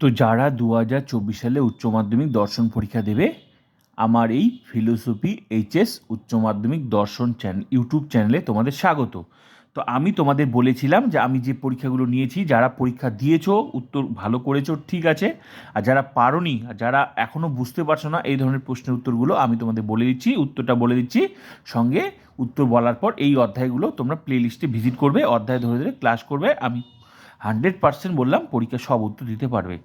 তো যারা দু হাজার চব্বিশ সালে উচ্চ মাধ্যমিক দর্শন পরীক্ষা দেবে, আমার এই ফিলোসফি এইচএস উচ্চ মাধ্যমিক দর্শন চ্যানেল ইউটিউব চ্যানেলে তোমাদের স্বাগত। তো আমি তোমাদের বলেছিলাম যে আমি যে পরীক্ষাগুলো নিয়েছি, যারা পরীক্ষা দিয়েছ, উত্তর ভালো করেছ, ঠিক আছে, আর যারা পারোনি, আর যারা এখনও বুঝতে পারছ না এই ধরনের প্রশ্নের উত্তরগুলো, আমি তোমাদের বলে দিচ্ছি, উত্তরটা বলে দিচ্ছি। সঙ্গে উত্তর বলার পর এই অধ্যায়গুলো তোমরা প্লে লিস্টে ভিজিট করবে, অধ্যায় ধরে ধরে ক্লাস করবে। আমি হান্ড্রেড পার্সেন্ট বললাম পরীক্ষা সব উত্তর দিতে পারবে।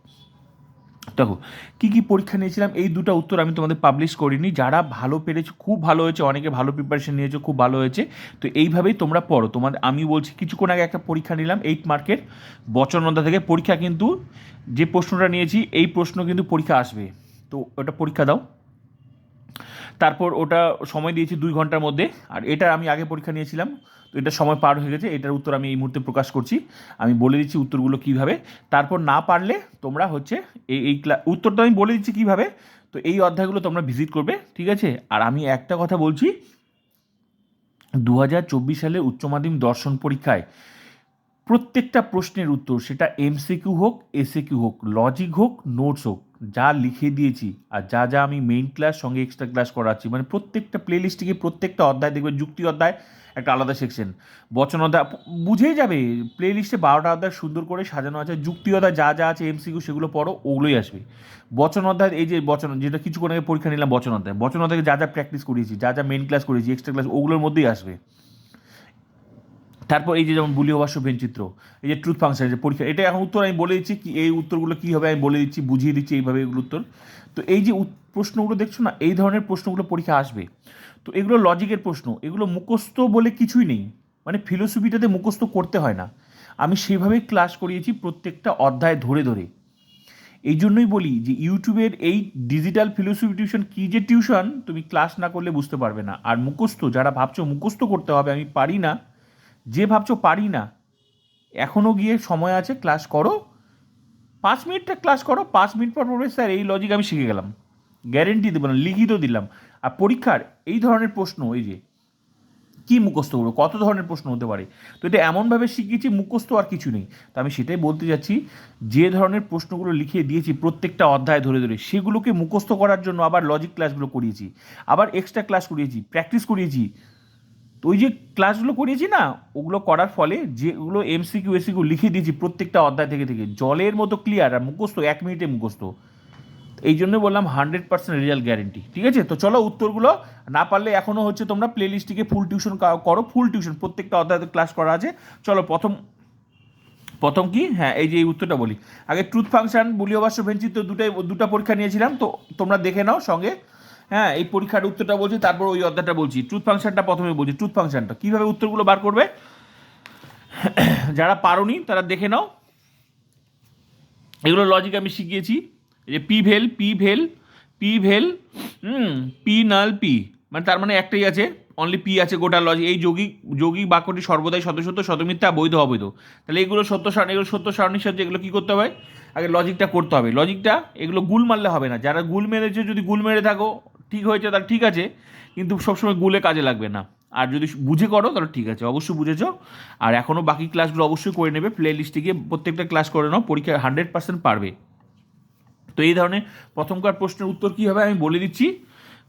দেখো, কী কী পরীক্ষা নিয়েছিলাম, এই দুটো উত্তর আমি তোমাদের পাবলিশ করিনি। যারা ভালো পেরেছ, খুব ভালো হয়েছে, অনেকে ভালো প্রিপারেশন নিয়েছো, খুব ভালো হয়েছে। তো এইভাবেই তোমরা পড়ো। তোমাদের, আমি বলছি, কিছুক্ষণ আগে একটা পরীক্ষা নিলাম এইট মার্কের বচনন্দা থেকে। পরীক্ষা কিন্তু, যে প্রশ্নটা নিয়েছি, এই প্রশ্ন কিন্তু পরীক্ষা আসবে। তো ওটা পরীক্ষা দাও। তারপর ওটা সময় দিয়েছি দুই ঘণ্টার মধ্যে। আর এটা আমি আগে পরীক্ষা নিয়েছিলাম, তো এটা সময় পার হয়ে গেছে, এটার উত্তর আমি এই মুহূর্তে প্রকাশ করছি। আমি বলে দিচ্ছি উত্তরগুলো কীভাবে। তারপর না পারলে তোমরা হচ্ছে এই এই ক্লা, উত্তরটা আমি বলে দিচ্ছি কীভাবে, তো এই অধ্যায়গুলো তোমরা ভিজিট করবে, ঠিক আছে? আর আমি একটা কথা বলছি দু হাজার চব্বিশ সালে উচ্চ মাধ্যমিক দর্শন পরীক্ষায় প্রত্যেকটা প্রশ্নের উত্তর, সেটা এমসিকিউ হোক এসিকিউ হোক লজিক হোক নোটস হোক যা লিখে দিয়েছি আর যা যা আমি মেইন ক্লাস সঙ্গে এক্সট্রা ক্লাস করাচ্ছি মানে প্রত্যেকটা প্লেলিস্টে প্রত্যেকটা অধ্যায় দেখবে? যুক্তি অধ্যায়, একটা আলাদা সেকশন বচন অধ্যায়, বুঝেই যাবে প্লে লিস্টে বারোটা অধ্যায় সুন্দর করে সাজানো আছে, যুক্তি অধ্যায় যা যা আছে এমসিকিউ সেগুলো পড়ো, ওগুলোই আসবে। বচন অধ্যায়, এই যে বচন, যেটা কিছুক্ষণ আগে পরীক্ষা নিলাম, বচন অধ্যায়। বচন অধ্যায়ে যা যা প্র্যাকটিস করিয়েছি, যা যা মেন ক্লাস করেছি এক্সট্রা ক্লাস ওগুলোর মধ্যেই আসবে। তারপর এই যে যেমন বুলিও ভাষ্য চিত্র এই যে ট্রুথ ফাংশন যে পরীক্ষা, এটা এখন উত্তর আমি বলে দিচ্ছি কি, এই উত্তরগুলো কী হবে আমি বলে দিচ্ছি, বুঝিয়ে দিচ্ছি এইভাবে এগুলো উত্তর। তো এই যে প্রশ্নগুলো দেখছ না, এই ধরনের প্রশ্নগুলো পরীক্ষা আসবে। তো এগুলো লজিকের প্রশ্ন, এগুলো মুখস্থ বলে কিছুই নেই। মানে ফিলোসফিটাতে মুখস্থ করতে হয় না। আমি সেভাবেই ক্লাস করিয়েছি প্রত্যেকটা অধ্যায় ধরে ধরে। এই জন্যই বলি যে ইউটিউবের এই ডিজিটাল ফিলোসফি টিউশন কী যে টিউশন তুমি ক্লাস না করলে বুঝতে পারবে না। আর মুখস্থ, যারা ভাবছ মুখস্থ করতে হবে, আমি পারি না। যে ভাবছ পারি না এখনও গিয়ে সময় আছে ক্লাস করো। পাঁচ মিনিটটা ক্লাস করো, পাঁচ মিনিট পর পরে স্যার এই লজিক আমি শিখে গেলাম। গ্যারেন্টি দেবো না লিখিত দিলাম। আর পরীক্ষার এই ধরনের প্রশ্ন, এই যে, কী মুখস্থ করব, কত ধরনের প্রশ্ন হতে পারে? তো এটা এমনভাবে শিখিয়েছি, মুখস্থ আর কিছু নেই। তো আমি সেটাই বলতে যাচ্ছি, যে ধরনের প্রশ্নগুলো লিখিয়ে দিয়েছি প্রত্যেকটা অধ্যায় ধরে ধরে, সেগুলোকে মুখস্থ করার জন্য আবার লজিক ক্লাসগুলো করিয়েছি। আবার এক্সট্রা ক্লাস করিয়েছি প্র্যাকটিস করিয়েছি। তো ওই যে ক্লাসগুলো করিয়েছি না, ওগুলো করার ফলে যেগুলো এমসিকিউ এসিকিউ লিখে দিয়েছি প্রত্যেকটা অধ্যায় থেকে থেকে, জলের মতো ক্লিয়ার আর মুখস্থ, এক মিনিটে মুখস্থ। এই জন্য বললাম হান্ড্রেড পার্সেন্ট রেজাল্ট গ্যারেন্টি ঠিক আছে? তো চলো উত্তরগুলো, না পারলে এখনও হচ্ছে তোমরা প্লে লিস্টটিকে ফুল টিউশন করো ফুল টিউশন প্রত্যেকটা অধ্যায় ক্লাস করা আছে। চলো প্রথম প্রথম কি? হ্যাঁ এই যে এই উত্তরটা বলি। আগে ট্রুথ ফাংশন ভাষ্য ভেঞ্চিত দুটাই, দুটা পরীক্ষা নিয়েছিলাম, তো তোমরা দেখে নাও সঙ্গে। হ্যাঁ এই পরীক্ষার উত্তরটা বলছি, তারপর ওই অধ্যায়টা বলছি। ট্রুথ ফাংশনটা প্রথমে বলছি ট্রুথ ফাংশনটা কীভাবে উত্তরগুলো বার করবে? যারা পারোনি, তারা দেখে নাও। এগুলো লজিক আমি শিখিয়েছি। যে P vel P vel P vel P নাল পি। মানে তার মানে একটাই আছে অনলি পি আছে গোটা লজিক এই যৌগিক যৌগিক বাক্যটি সর্বদাই সত্য সত্য শতমিথ্যা বৈধ অবৈধ তাহলে এগুলো সত্য সারণ এগুলো সত্য সারণীর সাথে এগুলো কী করতে হবে? আগে লজিকটা করতে হবে। লজিকটা এগুলো গুল মারলে হবে না। যারা গুল মেরেছে, যদি গুল মেরে থাকো ঠিক হয়েছে তাহলে ঠিক আছে, কিন্তু সবসময় গুলে কাজে লাগবে না। আর যদি বুঝে করো, তাহলে ঠিক আছে, অবশ্যই বুঝেছ। আর এখনও বাকি ক্লাসগুলো অবশ্যই করে নেবে প্লে লিস্টে গিয়ে প্রত্যেকটা ক্লাস করে নাও পরীক্ষা হান্ড্রেড পার্সেন্ট পারবে। তো এই ধরনের প্রথমকার প্রশ্নের উত্তর কী হবে আমি বলে দিচ্ছি,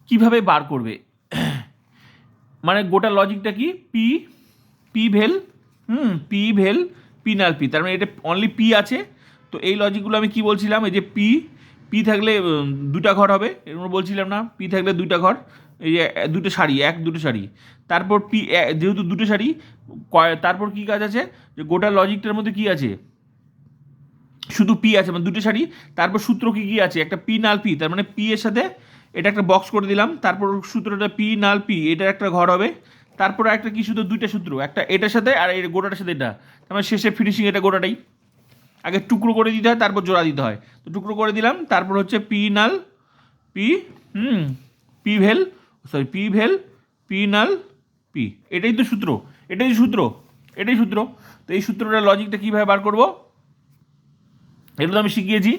কীভাবে বার করবে? মানে গোটা লজিকটা কি? পি পি ভেল, হুম পি ভেল পিনাল পি তার মানে এটা অনলি পি আছে। তো এই লজিকগুলো আমি কি বলছিলাম? এই যে পি পি থাকলে দুটা ঘর হবে। এরকম বলছিলাম না, পি থাকলে দুইটা ঘর, এই দুটো শাড়ি, এক দুটো শাড়ি। তারপর পি যেহেতু দুটো শাড়ি তারপর কি কাজ আছে? যে গোটা লজিকটার মধ্যে কি আছে? শুধু পি আছে মানে দুটো শাড়ি, তারপর সূত্র কি কি আছে? একটা পি নাল পি, তার মানে পি এর সাথে এটা একটা বক্স করে দিলাম, তারপর সূত্রটা পি নাল পি, এটার একটা ঘর হবে। তারপর একটা কি শুধু দুইটা সূত্র, একটা এটার সাথে আর গোটাটার সাথে এটা। তার মানে শেষে ফিনিশিং এটা গোটাটাই। আগে টুকরো করে দিতে হয়, তারপর জোড়া দিতে হয়। তো টুকরো করে দিলাম, তারপর হচ্ছে পি নাল, পি, হুম, পি ভেল সরি পি ভেল, পি নাল, পি। এটাই তো সূত্র, এটাই সূত্র এটাই সূত্র। তো এই সূত্রটা লজিকটা কীভাবে বার করব? এগুলো আমি শিখিয়েছি।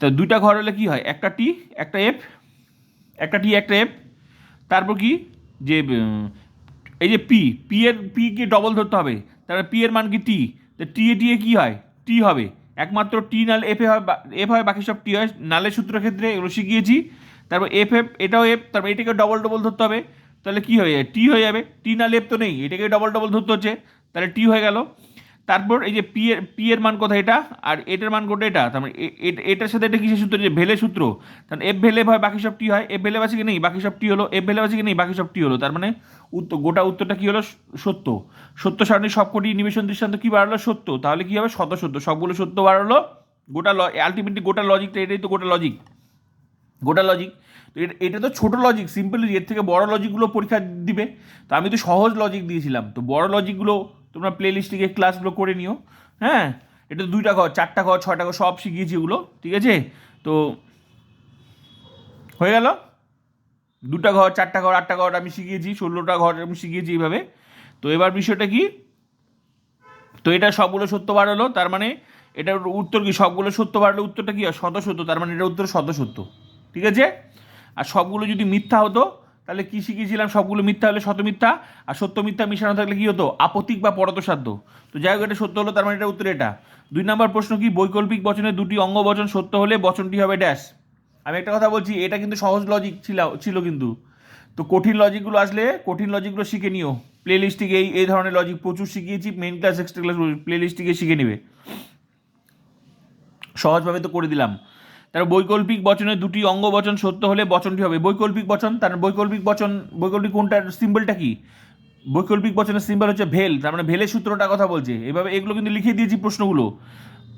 তো দুইটা ঘর হলে কী হয়? একটা টি একটা এফ একটা টি একটা এফ তারপর কি? যে এই যে পি পি এর পি কে ডবল ধরতে হবে। তারপরে পি এর মান কি টি তো টি এ টি এ কী হয়? টি হবে। একমাত্র টি নাল এফ এ হয় এফ হয়, বাকি সব টি হয়। নালের সূত্র ক্ষেত্রে এগুলো শিখিয়েছি। তারপর এফ এফ এটাও এফ তারপর এটাকে ডবল ডবল ধরতে হবে। তাহলে কী হয়ে যাবে? টি হয়ে যাবে। টি নাল এফ তো নেই, এটাকে ডবল ডবল ধরতে হচ্ছে। তাহলে টি হয়ে গেল। তারপর এই যে পি এর পি এর মান কোথায় এটা? আর এটার মান কোথায় এটা? তার মানে এটার সাথে এটা কিসের সূত্র? যে ভেলে সূত্র। তাহলে এফ ভেলে হয়, বাকি সব টি হয়। এফ ভেলে আছে কি নেই? বাকি সব টি হলো। এফ ভেলে আছে কি নেই? বাকি সব টি হলো। তার মানে উত্তর, গোটা উত্তরটা কি হলো? সত্য। সত্য সারণী সবকটি নিবেশন দৃষ্টান্ত কি বাড়ালো? সত্য। তাহলে কি হবে? শত সত্য। সবগুলো সত্য বাড়ালো। গোটা আলটিমেটলি গোটা লজিকটা এটাই তো গোটা লজিক গোটা লজিক তো এটা তো ছোট লজিক সিম্পল এর থেকে বড় লজিকগুলো পরীক্ষা দিবে। তো আমি তো সহজ লজিক দিয়েছিলাম। তো বড় লজিকগুলো তোমরা প্লে লিস্টে গিয়ে ক্লাসগুলো করে নিও হ্যাঁ? এটা দুইটা ঘর, চারটা ঘর, ছয়টা ঘর, সব শিখিয়েছি ওগুলো ঠিক আছে? তো হয়ে গেল? দুটা ঘর, চারটা ঘর, আটটা ঘর আমি শিখিয়েছি, ষোলোটা ঘর আমি শিখিয়েছি এইভাবে। তো এবার বিষয়টা কি? তো এটা সবগুলো সত্য বাড়ালো তার মানে এটার উত্তর কি? সবগুলো সত্য বাড়লে উত্তরটা কি? শত সত্য তার মানে এটা উত্তর শত সত্য ঠিক আছে? আর সবগুলো যদি মিথ্যা হতো তাহলে কি শিখিয়েছিলাম? সবগুলো মিথ্যা হলে শত মিথ্যা, আর সত্য মিথ্যা মিশানো থাকলে কি হতো? আপতিক বা পরতসাধ্য তো যাই হোক, এটা সত্য হলো, তার মানে এটা উত্তর এটা। দুই নম্বর প্রশ্ন কি? বৈকল্পিক বচনের দুটি অঙ্গ বচন সত্য হলে বচনটি হবে ড্যাশ। আমি একটা কথা বলছি, এটা কিন্তু সহজ লজিক ছিল ছিল কিন্তু। তো কঠিন লজিকগুলো আসলে, কঠিন লজিকগুলো শিখে নিও। প্লে লিস্টিকে এই এই ধরনের লজিক প্রচুর শিখিয়েছি main class extra class play লিস্টিকে শিখে নেবে। সহজভাবে তো করে দিলাম। তার বৈকল্পিক বচনের দুটি অঙ্গ বচন সত্য হলে বচনটি হবে। বৈকল্পিক বচন, তার বৈকল্পিক বচন, বৈকল্পিক কোনটার সিম্বলটা কি? বৈকল্পিক বচনের সিম্বল হচ্ছে ভেল, তার মানে ভেলের সূত্রটা কথা বলছে। এভাবে এগুলো কিন্তু লিখে দিয়েছি প্রশ্নগুলো।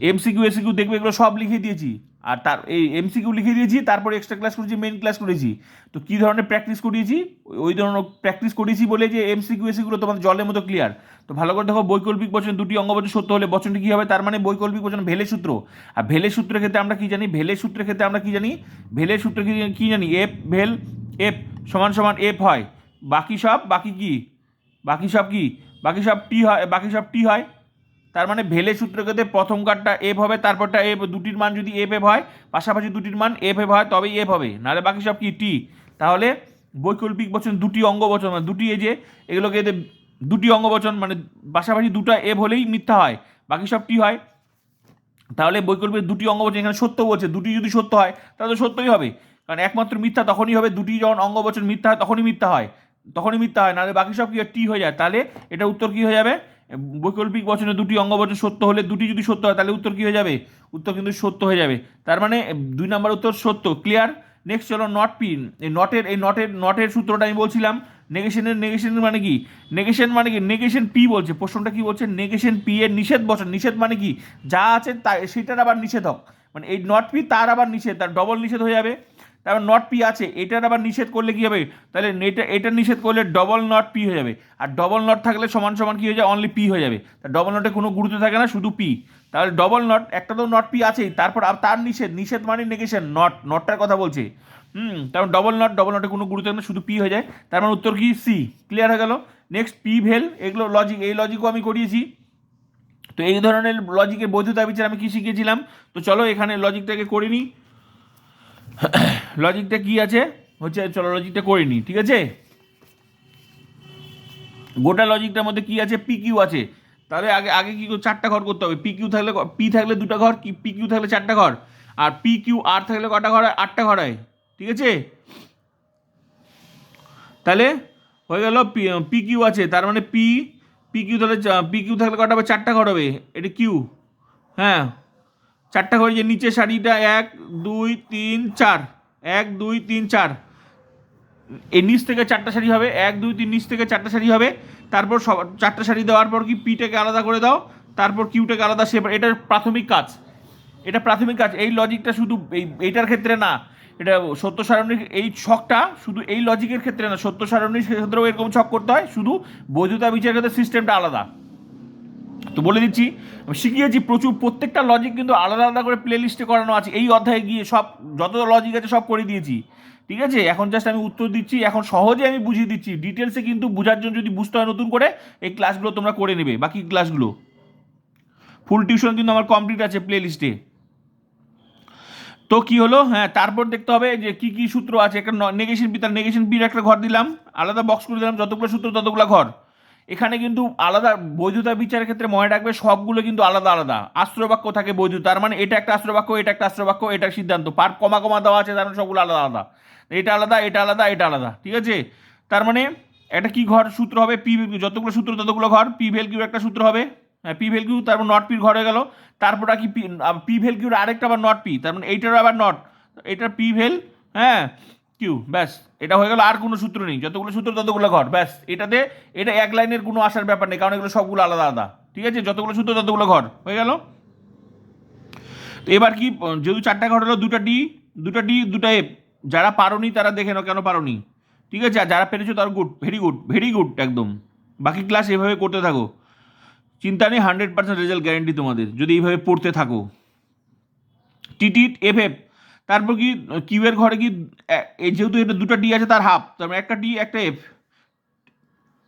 এমসিকিউ এসিকিউ দেখবে এগুলো সব লিখে দিয়েছি। আর তার, এই এমসিকিউ লিখে দিয়েছি, তারপর এক্সট্রা ক্লাস করেছি মেন ক্লাস করেছি। তো কী ধরনের প্র্যাকটিস করিয়েছি? ওই- ধরনের প্র্যাকটিস করিয়েছি বলে যে এমসিকিউ এসিগুলো তোমাদের জলের মতো ক্লিয়ার তো ভালো করে দেখো, বৈকল্পিক বচন দুটি অঙ্গ অঙ্গবচন সত্য হলে বচনটি কী হবে? তার মানে বৈকল্পিক বচন ভেলে সূত্র। আর ভেলে সূত্রের ক্ষেত্রে আমরা কী জানি? ভেলে সূত্রের ক্ষেত্রে আমরা কী জানি? ভেলে সূত্র কি জানি? এফ ভেল এফ সমান সমান এফ হয়। বাকি সব, বাকি কি? বাকি সব কি? বাকি সব টি হয়, বাকি সব টি হয়। তার মানে ভেলে সূত্রকেতে প্রথম কার্ডটা এফ হবে, তারপরটা এফ দুটির মান যদি এফ এফ হয়, পাশাপাশি দুটির মান এফ এফ হয়, তবেই এফ হবে। নাহলে বাকি সব কি টি তাহলে বৈকল্পিক বচন দুটি অঙ্গ বচন মানে দুটি এই যে, এগুলোকে দুটি অঙ্গ বচন মানে পাশাপাশি দুটো এফ হলেই মিথ্যা হয়। বাকি সব টি হয়? তাহলে বৈকল্পিক দুটি অঙ্গ বচন এখানে সত্য বলছে, দুটি যদি সত্য হয়, তাহলে তো সত্যই হবে। কারণ একমাত্র মিথ্যা তখনই হবে, দুটি যখন অঙ্গ বচন মিথ্যা হয়, তখনই মিথ্যা হয়, তখনই মিথ্যা হয়, নাহলে বাকি সব কি? টি হয়ে যায়। তাহলে এটা উত্তর কি হয়ে যাবে? বৈকল্পিক বচনে দুটি অঙ্গ বচন সত্য হলে দুটি যদি সত্য হয়, তাহলে উত্তর কি হয়ে যাবে? উত্তর কিন্তু সত্য হয়ে যাবে। তার মানে দুই নম্বর উত্তর সত্য ক্লিয়ার নেক্সট চলো নট পিন এই নটের এই নটের নটের সূত্রটা আমি বলছিলাম। নেগেশনের নেগেশনের মানে কি? নেগেশন মানে কি? নেগেশন পি বলছে। প্রশ্নটা কি বলছে? নেগেশন পি এর নিষেধ বচন। নিষেধ মানে কি? যা আছে তা সেটার আবার নিষেধক। মানে এই নট পি তার আবার নিষেধ। তার ডবল নিষেধ হয়ে যাবে। তারপর নট পি আছে, এটার আবার নিষেধ করলে কি হবে? তাহলে এটা এটা নিষেধ করলে ডবল নট পি হয়ে যাবে। আর ডবল নট থাকলে সমান সমান কী হয়ে যায়? অনলি পি হয়ে যাবে। তা ডবল নটে কোনো গুরুত্ব থাকে না, শুধু পি তাহলে ডবল নট একটা তো নট পি আছেই। তারপর আর তার নিষেধ নিষেধ মানে নেগেশন নট নটটার কথা বলছে। হুম, তারপর ডবল নট ডবল নটে কোনো গুরুত্ব না, শুধু পি হয়ে যায়। তার মানে উত্তর কি? সি ক্লিয়ার হয়ে গেল? নেক্সট পি ভেল, এগুলো লজিক এই লজিকও আমি করিয়েছি। তো এই ধরনের লজিকের বৈধতা বিচার আমি কি শিখিয়েছিলাম? তো চলো এখানে লজিকটাকে করে নিই। লজিকটা কি আছে? হচ্ছে চলো লজিকটা করে নিই ঠিক আছে? গোটা লজিকটার মধ্যে কি আছে? পি কিউ আছে। তাহলে আগে আগে কি চারটা ঘর করতে হবে। পি কিউ থাকলে পি থাকলে দুটো ঘর, কি পি কিউ থাকলে চারটা ঘর? আর পি কিউ আর থাকলে কটা ঘর হয়? আটটা ঘর হয়। ঠিক আছে? তাহলে হয়ে গেল পি কিউ আছে। তার মানে পি পি কিউ তাহলে পি কিউ থাকলে কটা হবে? চারটা ঘর হবে। এটা কিউ হ্যাঁ। চারটা যে নিচে শাড়িটা এক, দুই, তিন, চার। এক, দুই, তিন, চার। এই নিচ থেকে চারটা শাড়ি হবে। এক, দুই, তিন, নিচ থেকে চারটা শাড়ি হবে। তারপর সব চারটা শাড়ি দেওয়ার পর কি পিটাকে আলাদা করে দাও। তারপর কিউটাকে আলাদা সে এটার প্রাথমিক কাজ। এটা প্রাথমিক কাজ। এই লজিকটা শুধু এই এইটার ক্ষেত্রে না। এটা সত্য সারণীর এই ছকটা শুধু এই লজিকের ক্ষেত্রে না। সত্য সারণীর ক্ষেত্রেও এরকম ছক করতে হয়। শুধু বৈধতা বিচার ক্ষেত্রে সিস্টেমটা আলাদা। তো বলে দিচ্ছি, আমি শিখিয়েছি প্রচুর, প্রত্যেকটা লজিক কিন্তু আলাদা আলাদা করে প্লে লিস্টে করানো আছে। এই অধ্যায়ে গিয়ে সব, যত লজিক আছে সব করে দিয়েছি। ঠিক আছে? এখন জাস্ট আমি উত্তর দিচ্ছি, এখন সহজে আমি বুঝিয়ে দিচ্ছি। ডিটেলসে কিন্তু বোঝার জন্য যদি বুঝতে হয় নতুন করে, এই ক্লাসগুলো তোমরা করে নেবে। বাকি ক্লাসগুলো ফুল টিউশন কিন্তু আমার কমপ্লিট আছে প্লে লিস্টে তো কি হলো? হ্যাঁ তারপর দেখতে হবে যে কি কি সূত্র আছে। একটা নেগেশন পি তার নেগেশন পির একটা ঘর দিলাম। আলাদা বক্স করে দিলাম। যতগুলো সূত্র, ততগুলো ঘর। এখানে কিন্তু আলাদা বৈধতা বিচারের ক্ষেত্রে মনে রাখবে, সবগুলো কিন্তু আলাদা আলাদা। আশ্রবাক্য থাকে বৈধ তার মানে এটা একটা আশ্রবাক্য এটা একটা আশ্রবাক্য এটা সিদ্ধান্ত। পার কমা কমা দেওয়া আছে, তার মানে সবগুলো আলাদা আলাদা। এটা আলাদা এটা আলাদা এটা আলাদা, ঠিক আছে? তার মানে একটা কি ঘর সূত্র হবে? পি যতগুলো সূত্র ততগুলো ঘর। পি ভেল কিউ একটা সূত্র হবে। হ্যাঁ পি ভেল কিউ তারপর নট পির ঘর হয়ে গেল। তারপর কি পি ভেল কিউর আরেকটা আবার নট পি, তার মানে এইটার আবার নট। এটার পি ভেল হ্যাঁ? কিউ, ব্যাস। এটা হয়ে গেল, আর কোনো সূত্র নেই। যতগুলো সূত্র, ততগুলো ঘর, ব্যাস। এটাতে, এটা এক লাইনের কোনো আসার ব্যাপার নেই, কারণ এগুলো সবগুলো আলাদা আলাদা। ঠিক আছে? যতগুলো সূত্র, ততগুলো ঘর। হয়ে গেল? তো এবার কি, যেহেতু চারটা ঘর হলো, দুটা ডি দুটা ডি, দুটা এফ। যারা পারোনি, তারা দেখে নাও কেন পারোনি। ঠিক আছে? আর যারা পেরেছ, তারা good, very good very good একদম। বাকি ক্লাস এভাবে করতে থাকো। চিন্তা নেই হান্ড্রেড পার্সেন্ট রেজাল্ট গ্যারেন্টি তোমাদের, যদি এইভাবে পড়তে থাকো। T T T, F F. তারপর কি কিউয়ের ঘরে কি যেহেতু এটা দুটো ডি আছে, তার হাফ তার মানে একটা ডি একটা এফ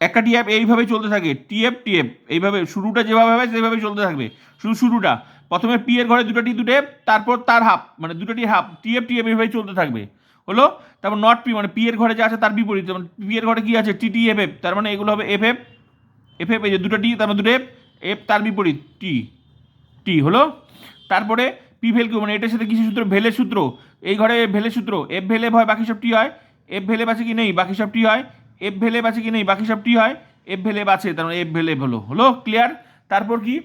একটা টিএফ এইভাবে চলতে থাকে টিএফ টিএফ এইভাবে, শুরুটা যেভাবে হবে সেভাবে চলতে থাকবে, শুধু শুরুটা। প্রথমে পি এর ঘরে দুটো টি দুটো এফ তারপর তার হাফ মানে দুটো টি হাফ টিএফ টিএফ এইভাবে চলতে থাকবে। হলো? তারপর নট পি মানে পি এর ঘরে যা আছে তার বিপরীত মানে পি এর ঘরে কি আছে টি টি এফ এফ তার মানে এগুলো হবে এফ এফ এফ এফ এই যে দুটো টি তার মানে দুটো এফ এফ তার বিপরীত টি টি হলো? তারপরে পি ভেল কিউ মানে এটার সাথে কিছু সূত্র? ভেলের সূত্র। এই ঘরে ভেলের সূত্র। এফ ভেলেভ হয়, বাকি সব টি হয়। এফ ভেলেভ আছে কি নেই? বাকি সব টি হয়। এফ ভেলেভ আছে কি নেই? বাকি সব টি হয়। এফ ভেলেভ আছে তার মানে এফ ভেলেভ হলো। হলো? ক্লিয়ার তারপর কি?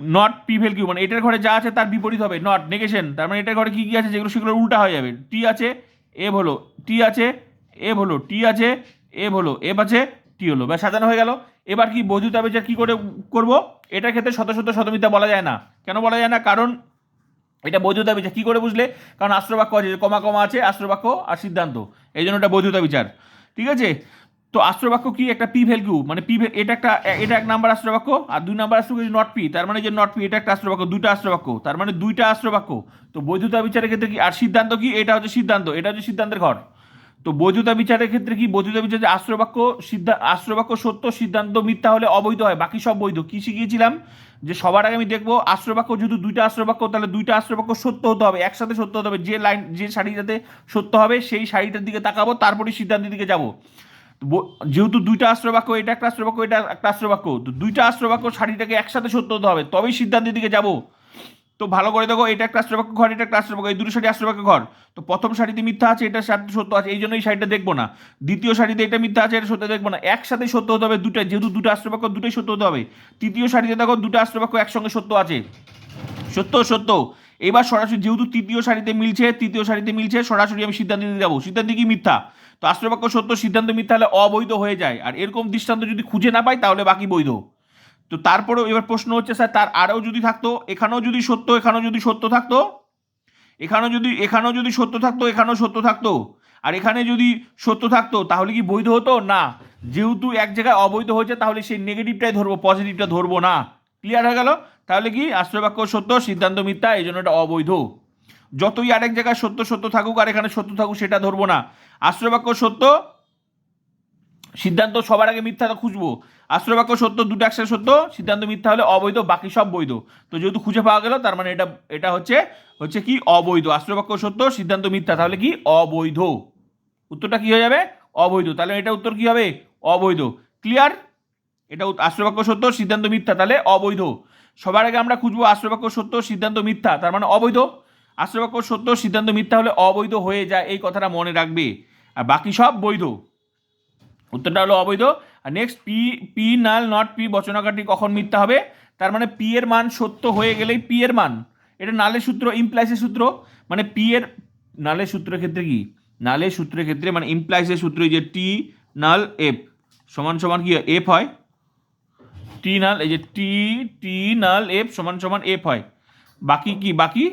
নট পি ভেল কিউ মানে এটার ঘরে যা আছে তার বিপরীত হবে। নট নেগেশন তার মানে এটার ঘরে কি কি আছে? যেগুলো, সেগুলো উল্টা হয়ে যাবে। টি আছে এফ হলো। টি আছে এফ হলো। টি আছে এফ হলো। এফ আছে টি হলো। ব্যাস, সাজানো হয়ে গেল। এবার কি বৈধতা বিচার কি করে করব? এটার ক্ষেত্রে শত শত শতমিতা বলা যায় না। কেন বলা যায় না? কারণ এটা বৈধতা বিচার কি করে বুঝলে? কারণ আশ্রবাক্য আছে, যে কমা কমা আছে, আশ্রবাক্য আর সিদ্ধান্ত। এই জন্য এটা বৈধতা বিচার। ঠিক আছে? তো আশ্রবাক্য কি একটা পি ভ্যালু মানে পি এটা একটা এটা এক নাম্বার আশ্রবাক্য আর দুই নাম্বার আশ্রবাক্য নট পি তার মানে যে নট পি এটা একটা আশ্রবাক্য, দুইটা আশ্রবাক্য। তার মানে দুইটা আশ্রবাক্য। তো বৈধতা বিচারের ক্ষেত্রে কি আর সিদ্ধান্ত কি? এটা হচ্ছে সিদ্ধান্ত। এটা হচ্ছে সিদ্ধান্তের ঘর। তো বৈধতা বিচারের ক্ষেত্রে কি বৈধতা বিচার যে আশ্রবাক্য সিদ্ধা আশ্রবাক্য সত্য, সিদ্ধান্ত মিথ্যা হলে অবৈধ হয়? বাকি সব বৈধ। কি শিখিয়েছিলাম? যে সবার আগে আমি দেখব আশ্রবাক্য যেহেতু দুইটা আশ্রবাক্য তাহলে দুইটা আশ্রবাক্য সত্য হতে হবে। একসাথে সত্য হতে হবে। যে লাইন, যে শাড়িটাতে সত্য হবে, সেই শাড়িটার দিকে তাকাবো তারপরে সিদ্ধান্তের দিকে যাব। যেহেতু দুইটা আশ্রবাক্য এটা একটা আশ্রবাক্য এটা একটা আশ্রবাক্য তো দুইটা আশ্রবাক্য শাড়িটাকে একসাথে সত্য হতে হবে, তবেই সিদ্ধান্তের দিকে যাব। তো ভালো করে দেখো, এটা একটা আশ্রবাক্য ঘর, এটা একটা আশ্রবাক্য এই দুটো শাড়ি আশ্রবাক্য ঘর। তো প্রথম শাড়িতে মিথ্যা আছে, এটা সাথে সত্য আছে, এই জন্য এই শাড়িটা দেখব না। দ্বিতীয় শাড়িতে এটা মিথ্যা আছে, এটা সত্য দেখব না। একসাথে সত্য হতে হবে দুটো যেহেতু দুটো আশ্রবাক্য দুটোই সত্য হতে হবে। তৃতীয় শাড়িতে দেখো, দুটো আশ্রবাক্য একসঙ্গে সত্য আছে। সত্য সত্য। এবার সরাসরি, যেহেতু তৃতীয় শাড়িতে মিলছে, তৃতীয় শাড়িতে মিলছে, সরাসরি আমি সিদ্ধান্ত নিতে যাব। সিদ্ধান্ত কি মিথ্যা? তো আশ্রবাক্য সত্য, সিদ্ধান্ত মিথ্যা হলে অবৈধ হয়ে যায়। আর এরকম দৃষ্টান্ত যদি খুঁজে না পাই, তাহলে বাকি বৈধ। তো তারপরেও এবার প্রশ্ন হচ্ছে, স্যার, তার আরও যদি থাকতো, এখানেও যদি সত্য, এখানেও যদি সত্য থাকতো? এখানেও যদি এখানেও যদি সত্য থাকতো, এখানেও সত্য থাকতো? আর এখানে যদি সত্য থাকতো, তাহলে কি বৈধ হতো? না। যেহেতু এক জায়গায় অবৈধ হয়েছে, তাহলে সেই নেগেটিভটাই ধরবো, পজিটিভটা ধরবো না। ক্লিয়ার হয়ে গেল? তাহলে কি? আশ্রয়বাক্য সত্য, সিদ্ধান্ত মিথ্যা, এই জন্য এটা অবৈধ। যতই আরেক জায়গায় সত্য সত্য থাকুক, আর এখানে সত্য থাকুক, সেটা ধরবো না। আশ্রয়বাক্য সত্য সিদ্ধান্ত সবার আগে মিথ্যাটা খুঁজবো। আশ্রয়বাক্য সত্য, দুটো একসাথে সত্য, সিদ্ধান্ত মিথ্যা হলে অবৈধ, বাকি সব বৈধ। তো যেহেতু খুঁজে পাওয়া গেল, তার মানে এটা এটা হচ্ছে হচ্ছে কি অবৈধ। আশ্রয়বাক্য সত্য, সিদ্ধান্ত মিথ্যা, তাহলে কি অবৈধ? উত্তরটা কি হয়ে যাবে? অবৈধ। তাহলে এটা উত্তর কি হবে? অবৈধ। ক্লিয়ার এটা উত- আশ্রয়বাক্য সত্য, সিদ্ধান্ত মিথ্যা, তাহলে অবৈধ। সবার আগে আমরা খুঁজবো আশ্রয়বাক্য সত্য, সিদ্ধান্ত মিথ্যা, তার মানে অবৈধ। আশ্রয়বাক্য সত্য, সিদ্ধান্ত মিথ্যা হলে অবৈধ হয়ে যায়, এই কথাটা মনে রাখবে। আর বাকি সব বৈধ। উত্তরটা হলো অবৈধ। আর next P P null not P বচনাকারটি কখন মিথ্যা হবে? তার মানে পি এর মান সত্য হয়ে গেলেই পি এর মান। এটা নালের সূত্র ইমপ্লাইসের সূত্র। মানে পি এর নালের সূত্রের ক্ষেত্রে কি? নালের সূত্রের ক্ষেত্রে মানে ইমপ্লাইসের সূত্র যে টি নাল এফ সমান সমান কি এফ হয়। টি নাল এই যে টি টি নাল এফ সমান সমান এফ হয়। বাকি কি? বাকি?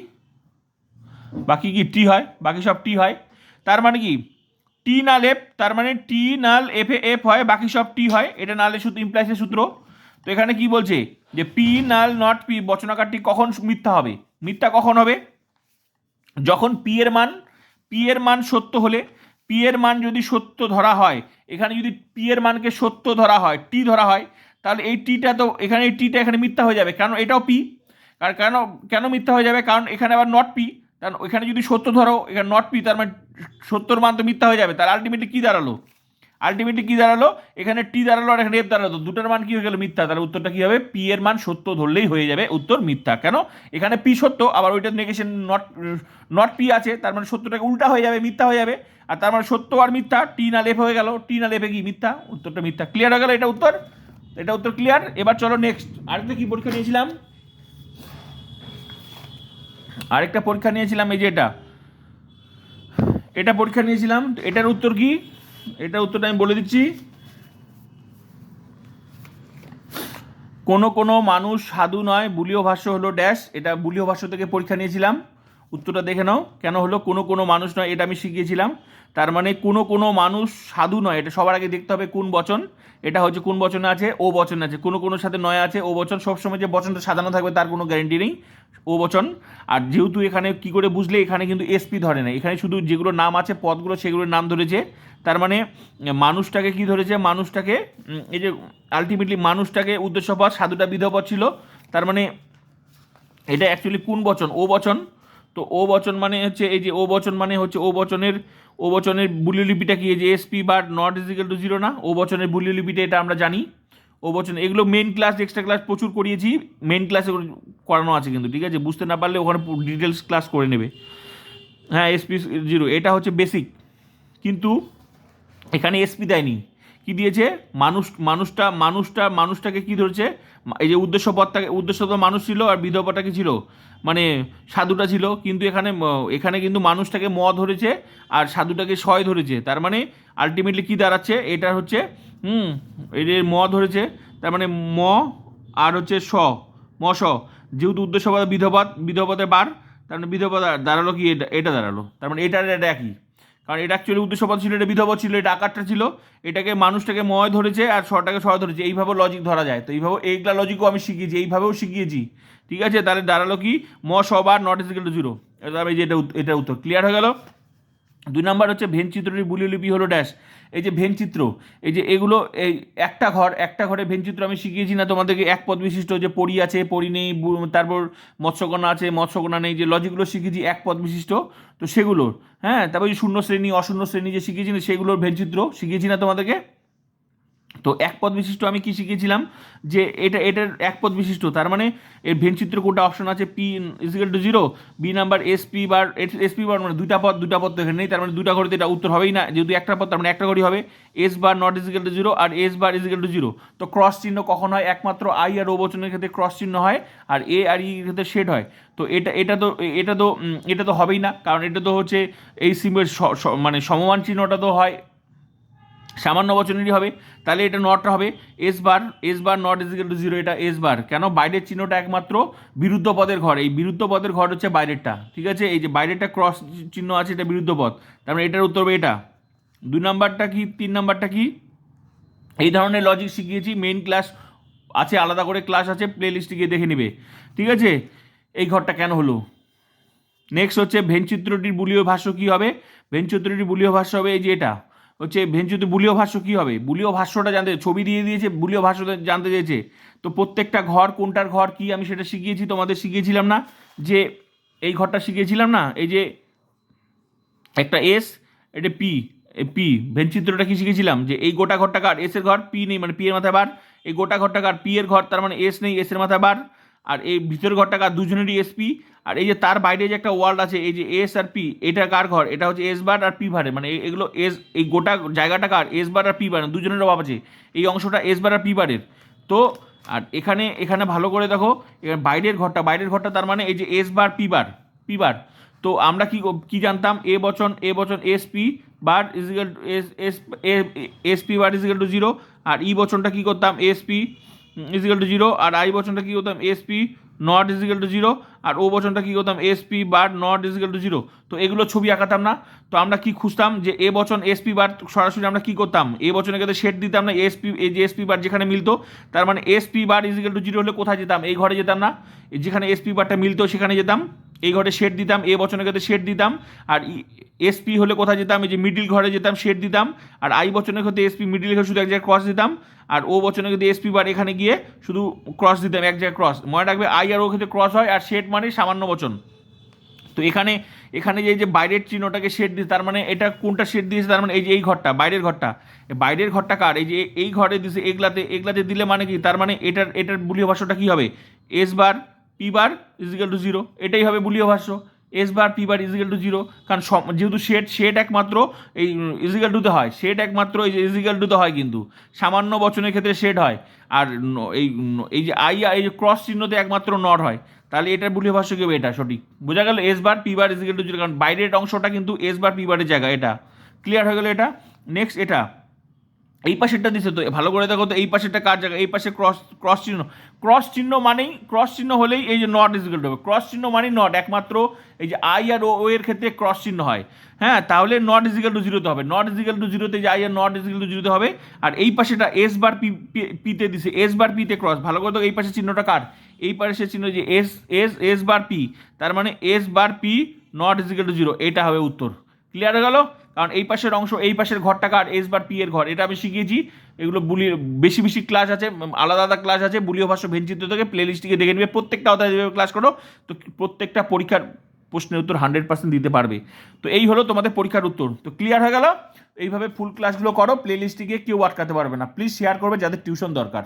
বাকি কি? টি হয়। বাকি সব টি হয়। তার মানে কি? টি নাল এফ তার মানে টি নাল এফ এফ হয়, বাকি সব টি হয়। এটা নালের সূত্র ইমপ্লাইসের সূত্র। তো এখানে কি বলছে? যে পি নাল নট পি বচনাকারটি কখন মিথ্যা হবে? মিথ্যা কখন হবে? যখন পি এর মান পি এর মান সত্য হলে পি এর মান যদি সত্য ধরা হয়, এখানে যদি পি এর মানকে সত্য ধরা হয় টি ধরা হয়, তাহলে এই টিটা তো, এখানে এই টিটা এখানে মিথ্যা হয়ে যাবে। কারণ এটাও পি আর কেন কেন মিথ্যা হয়ে যাবে? কারণ এখানে আবার নট পি কারণ ওইখানে যদি সত্য ধরো, এখানে নট পি তার মানে সত্যর মান তো মিথ্যা হয়ে যাবে। তার আলটিমেটলি কী দাঁড়াল? আলটিমেটলি কী দাঁড়াল? এখানে টি দাঁড়াল আর এখানে এফ দাঁড়াল। দুটোর মান কী হয়ে গেল মিথ্যা। তাহলে উত্তরটা কী হবে? পি এর মান সত্য ধরলেই হয়ে যাবে উত্তর মিথ্যা। কেন? এখানে পি সত্য, আবার ওইটা নেগেশন নট নট পি আছে, তার মানে সত্যটাকে উল্টা হয়ে যাবে, মিথ্যা হয়ে যাবে। আর তার মানে সত্য আর মিথ্যা টি না লেফ হয়ে গেল টি না লেফে কি মিথ্যা? উত্তরটা মিথ্যা। ক্লিয়ার হয়ে গেল এটা উত্তর? এটা উত্তর ক্লিয়ার এবার চলো নেক্সট আরেকটা কি পরীক্ষা নিয়েছিলাম? আরেকটা পরীক্ষা নিয়েছিলাম, এই যে এটা। এটা পরীক্ষা নিয়েছিলাম, এটার উত্তর কি? এটার উত্তরটা আমি বলে দিচ্ছি। কোনো কোনো মানুষ সাধু নয়, বুলীয় ভাষ্য হলো ড্যাশ, এটা বুলীয় ভাষ্য থেকে পরীক্ষা নিয়েছিলাম। উত্তরটা দেখে নাও, কেন হলো কোনো কোনো মানুষ নয়, এটা আমি শিখিয়েছিলাম। তার মানে কোনো কোনো মানুষ সাধু নয়, এটা সবার আগে দেখতে হবে কোন বচন। এটা হচ্ছে কোন বচনে আছে, ও বচন আছে। কোনো কোনো সাথে নয় আছে, ও বচন। সবসময় যে বচনটা সাজানো থাকবে তার কোনো গ্যারেন্টি নেই, ও বচন। আর যেহেতু এখানে কি করে বুঝলে, এখানে কিন্তু এসপি ধরে না এখানে শুধু যেগুলো নাম আছে, পদগুলো সেগুলোর নাম ধরেছে। তার মানে মানুষটাকে কি ধরেছে? মানুষটাকে এই যে আলটিমেটলি মানুষটাকে উদ্দেশ্য উদ্দেশ্যপদ সাধুটা বিধপদ ছিল। তার মানে এটা অ্যাকচুয়ালি কোন বচন? ও বচন। তো ও বচন মানে হচ্ছে, এই যে ও বচন মানে হচ্ছে ও বচনের ও বচনের বুলিলিপিটা কি যে এসপি বা নট ইজিক্যাল টু জিরো না? ও বচনের বুলিলিপিটা এটা আমরা জানি। ও বচন, এগুলো মেন ক্লাস এক্সট্রা ক্লাস প্রচুর করিয়েছি। মেন ক্লাসে করানো আছে কিন্তু, ঠিক আছে? বুঝতে না পারলে ওখানে ডিটেলস ক্লাস করে নেবে। হ্যাঁ এসপি জিরো এটা হচ্ছে বেসিক কিন্তু এখানে এসপি দেয়নি। কি দিয়েছে? মানুষ, মানুষটা মানুষটা, মানুষটাকে কি ধরেছে? এই যে উদ্দেশ্য পদটাকে উদ্দেশ্য তো মানুষ ছিল আর বিধবাটা কি ছিল? মানে সাধুটা ছিল, কিন্তু এখানে এখানে কিন্তু মানুষটাকে ম ধরেছে আর সাধুটাকে শয় ধরেছে। তার মানে আলটিমেটলি কী দাঁড়াচ্ছে? এটা হচ্ছে, হুম যে ম ধরেছে, তার মানে ম আর হচ্ছে স, ম স। যেহেতু উদ্দেশ্য পদ বিধবাদ বিধবাদের বার, তার মানে বিধবা দাঁড়াল কি? এটা এটা দাঁড়াল। তার মানে এটা এটা একই। কারণ এটা অ্যাকচুয়ালি উদ্দেশ্যপদ ছিল, এটা বিধবা ছিল, এটা আকারটা ছিল, এটাকে মানুষটাকে ময় ধরেছে আর শটাকে সয় ধরেছে। এইভাবে লজিক ধরা যায়। তো এইভাবে এইগুলা লজিকও আমি শিখিয়েছি, এইভাবেও শিখিয়েছি। ঠিক আছে, তাহলে দাঁড়াল কি? ম সবার নট ইজিক্যাল টু জিরো এটা আমি যে এটা এটা উত্তর ক্লিয়ার হয়ে গেল? দুই নাম্বার হচ্ছে ভেন চিত্রটির বুলিলিপি হলো ড্যাশ এই যে ভেন চিত্র, এই যে এগুলো, এই একটা ঘর, একটা ঘরে ভেন চিত্র আমি শিখিয়েছি না তোমাদেরকে, এক পদ বিশিষ্ট যে পরি আছে পরি নেই তারপর মৎস্যকন্যা আছে, মৎস্যকন্যা নেই, যে লজিকগুলো শিখেছি, এক পদ বিশিষ্ট। তো সেগুলোর হ্যাঁ তারপর এই শূন্য শ্রেণি, অশূন্য শ্রেণি যে শিখিয়েছি সেগুলোর ভেন চিত্র শিখিয়েছি না তোমাদেরকে? তো এক পদ বিশিষ্ট আমি কি শিখেছিলাম যে এটা, এটার এক পদ বিশিষ্ট, তার মানে এর ভেনচিত্র কোনটা অপশন আছে? P is equal to zero B number SP bar SP bar মানে দুটা পদ দুটা পদ তো এখানে নেই, তার মানে দুটা ঘড়িতে এটা উত্তর হবেই না, যেহেতু একটা পদ, তার মানে একটা ঘড়ি হবে। S bar not equal to zero R S bar equal to zero তো ক্রস চিহ্ন কখন হয়? একমাত্র আই আর ও বচনের ক্ষেত্রে ক্রস চিহ্ন হয় আর এ আর ই এর ক্ষেত্রে শেড হয়। তো এটা এটা তো এটা তো এটা তো হবেই না, কারণ এটা তো হচ্ছে এই সিমের মানে সমমান চিহ্নটা তো হয় সামান্য বচনেরই হবে। তাহলে এটা নটটা হবে। S bar S bar not equal to zero এটা এস বার কেন? বাইরের চিহ্নটা একমাত্র বিরুদ্ধ পদের ঘর। এই বিরুদ্ধ পদের ঘর হচ্ছে বাইরেরটা। ঠিক আছে? এই যে বাইরেরটা ক্রস চিহ্ন আছে, এটা বিরুদ্ধ পদ। তার মানে এটার উত্তর হবে এটা। দুই নাম্বারটা কি? তিন নাম্বারটা কি? এই ধরনের লজিক শিখিয়েছি। মেইন ক্লাস আছে, আলাদা করে ক্লাস আছে। প্লে লিস্টে গিয়ে দেখে নেবে। ঠিক আছে? এই ঘরটা কেন হলো? নেক্সট হচ্ছে, ভেনচিত্রটির বুলীয় ভাষ্য কী হবে? ভেনচিত্রটির বুলীয় ভাষ্য হবে এই যে এটা। হচ্ছে ভেনচিত্র বুলীয় ভাষ্য কী হবে? বুলীয় ভাষ্যটা জানতে ছবি দিয়ে দিয়েছে, বুলীয় ভাষ্য জানতে চেয়েছে। তো প্রত্যেকটা ঘর, কোনটার ঘর কি আমি সেটা শিখিয়েছি, তোমাদের শিখিয়েছিলাম না? যে এই ঘরটা শিখিয়েছিলাম না? এই যে একটা এস এটা পি পি ভেনচিত্রটা কি শিখেছিলাম? যে এই গোটা ঘরটা কার? এস এর ঘর পি নেই মানে পি এর মাথায় বার। এই গোটা ঘরটা কার? পি এর ঘর, তার মানে এস নেই এস এর মাথায় বার। আর এই ভিতরের ঘরটা কার? দুজনেরই এস পি আর এই যে তার বাইরে যে একটা ওয়ার্ল্ড আছে, এই যে এস আর পি এটা কার ঘর? এটা হচ্ছে এস বার আর পি ভারে মানে এগুলো এস এই গোটা জায়গাটা কার? এস বার আর পি বার দুজনের অভাব আছে। এই অংশটা এস বার আর পি বারের তো, আর এখানে এখানে ভালো করে দেখো বাইরের ঘরটা বাইরের ঘরটা তার মানে এই যে S bar P bar P bar তো আমরা কি কি জানতাম? এ বচন এ বচন S P bar equal S S S P bar equal to zero R E বচনটা কী করতাম? S P equal to zero R I বচনটা কী করতাম? S P not equal to zero R O বচনটা কী করতাম? S P bar not equal to zero তো এগুলো ছবি আঁকাতাম না। তো আমরা কি খুঁজতাম? যে এ বচন এস পি বার সরাসরি আমরা কি করতাম? এ বচনের ক্ষেত্রে সেট দিতাম না। এস পি এই যে এস পি বার যেখানে মিলতো, তার মানে S P bar equal to zero হলে কোথায় যেতাম? এই ঘরে যেতাম না। যেখানে এস পি বারটা মিলতো, সেখানে যেতাম। এই ঘরে শেড দিতাম, এ বচনের ক্ষেত্রে শেড দিতাম, আর এসপি হলে কোথায় যেতাম, এই যে মিডিল ঘরে যেতাম শেড দিতাম, আর আই বচনের ক্ষেত্রে এসপি মিডিল ঘরে শুধু এক জায়গায় ক্রস দিতাম, আর ও বচনের ক্ষেত্রে এসপি বার এখানে গিয়ে শুধু ক্রস দিতাম, এক জায়গায় ক্রস মনে রাখবে আই আর ও ক্ষেত্রে ক্রস হয়, আর শেড মানে সামান্য বচন। তো এখানে এখানে যে যে বাইরের চিহ্নটাকে শেড দিয়েছে, তার মানে এটা কোনটা শেড দিয়েছে, তার মানে এই যে এই ঘরটা, বাইরের ঘরটা। বাইরের ঘরটা কার? এই যে এই ঘরে দিয়েছে এগুলাতে এগুলাতে দিলে মানে কি? তার মানে এটার এটার বুলীয় ভাষ্যটা কী হবে? S bar P bar equal to zero এটাই হবে বুলীয় ভাষ্য। S bar P bar equal to zero কারণ সব- যেহেতু শেড শেড একমাত্র, এই ইজিক্যাল টুতে হয়। শেড একমাত্র এই ইজিক্যাল টুতে হয় কিন্তু। সামান্য বচনের ক্ষেত্রে শেড হয়। আর এই এই যে আই এই যে ক্রস চিহ্নতে একমাত্র নট হয়। তাহলে এটার বুলীয় ভাষ্য কি হবে? এটা সঠিক। বোঝা গেল S bar P bar equal to zero কারণ বাইরের অংশটা কিন্তু এস বার পি বারের জায়গা, এটা। ক্লিয়ার হয়ে গেল এটা? নেক্সট এটা। এই পাশেরটা দিছে তো, ভালো করে দেখো তো, এই পাশেরটা কার জায়গা? এই পাশে ক্রস ক্রস চিহ্ন। ক্রস চিহ্ন মানেই ক্রস চিহ্ন হলেই এই যে নট টু হবে। ক্রস চিহ্ন মানেই নট একমাত্র এই যে আই আর ও এর ক্ষেত্রে ক্রস চিহ্ন হয়। হ্যাঁ তাহলে নট ইজিক্যাল টু জিরোতে হবে। নট ইজিক্যাল টু জিরোতে যে আই আর নট ইজিক্যাল টু জিরোতে হবে, আর এই পাশেটা এস বার পি পিতে দিছে। এস বার পিতে ক্রস ভালো করে দেখো, এই পাশে চিহ্নটা কার? এই পাশে চিহ্ন যে S S S bar P তার মানে S bar P not equal to zero এটা হবে উত্তর। ক্লিয়ার হয়ে গেল? কারণ এই পাশের অংশ, এই পাশের ঘরটা কার? এস বার পি এর ঘর। এটা আমি শিখিয়েছি। এগুলো বুলি, বেশি বেশি ক্লাস আছে আলাদা আলাদা ক্লাস আছে। বুলীয় ভাষ্য ভেঞ্চিত থেকে প্লে লিস্টটিকে দেখে নেবে। প্রত্যেকটা অধ্যায় যেভাবে ক্লাস করো, তো প্রত্যেকটা পরীক্ষার প্রশ্নের উত্তর হান্ড্রেড পার্সেন্ট দিতে পারবে। তো এই হলো তোমাদের পরীক্ষার উত্তর। তো ক্লিয়ার হয়ে গেল? এইভাবে ফুল ক্লাসগুলো করো প্লে লিস্টটিকে কেউ আটকাতে পারবে না। প্লিজ শেয়ার করবে যাদের টিউশন দরকার।